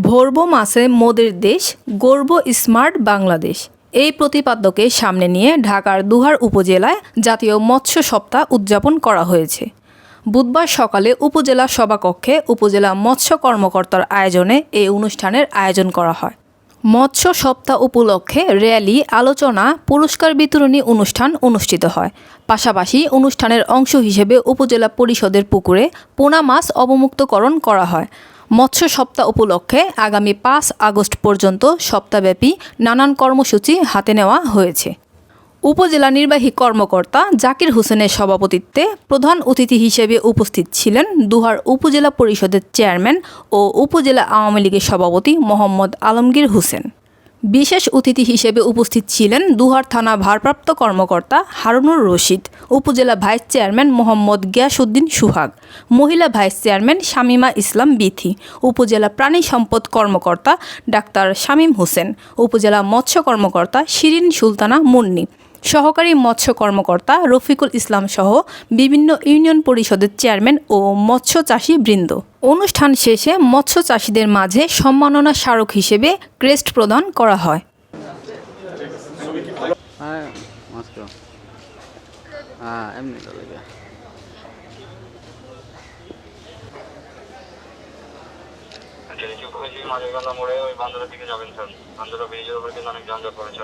ভরবো মাসে মোদের দেশ, গর্ব স্মার্ট বাংলাদেশ। এই প্রতিপাদ্যকে সামনে নিয়ে ঢাকার দুহার উপজেলায় জাতীয় মৎস্য সপ্তাহ উদযাপন করা হয়েছে। বুধবার সকালে উপজেলা সভাকক্ষে উপজেলা মৎস্য কর্মকর্তার আয়োজনে এই অনুষ্ঠানের আয়োজন করা হয়। মৎস্য সপ্তাহ উপলক্ষে র্যালি, আলোচনা, পুরস্কার বিতরণী অনুষ্ঠান অনুষ্ঠিত হয়। পাশাপাশি অনুষ্ঠানের অংশ হিসেবে উপজেলা পরিষদের পুকুরে পোনা মাছ অবমুক্তকরণ করা হয়। মৎস্য সপ্তাহ উপলক্ষে আগামী পাঁচ আগস্ট পর্যন্ত সপ্তাহব্যাপী নানান কর্মসূচি হাতে নেওয়া হয়েছে। উপজেলা নির্বাহী কর্মকর্তা জাকির হোসেনের সভাপতিত্বে প্রধান অতিথি হিসেবে উপস্থিত ছিলেন দুহার উপজেলা পরিষদের চেয়ারম্যান ও উপজেলা আওয়ামী লীগের সভাপতি মোহাম্মদ আলমগীর হোসেন। বিশেষ অতিথি হিসেবে উপস্থিত ছিলেন দুহার থানা ভারপ্রাপ্ত কর্মকর্তা হারুনুর রশিদ, উপজেলা ভাইস চেয়ারম্যান মোহাম্মদ গিয়াসুদ্দিন সুহাগ, মহিলা ভাইস চেয়ারম্যান শামিমা ইসলাম বিথি, উপজেলা প্রাণী সম্পদ কর্মকর্তা ডাক্তার শামীম হোসেন, উপজেলা মৎস্য কর্মকর্তা শিরিন সুলতানা মুন্নি সহকারী মৎস্য কর্মকর্তা রফিকুল ইসলাম সহ বিভিন্ন ইউনিয়ন পরিষদের চেয়ারম্যান ও মৎস্য চাষী বৃন্দ। অনুষ্ঠান শেষে মৎস্য চাষীদের মাঝে সম্মাননা স্মারক হিসেবে ক্রেস্ট প্রদান করা হয়। হ্যাঁ মাস্ক হ্যাঁ মাঝেরকান্দা মোড়ে ওই বান্দরের দিকে যাবেন স্যার। বান্দরা ব্রিজের উপরে কিন্তু অনেক যানজট পড়েছে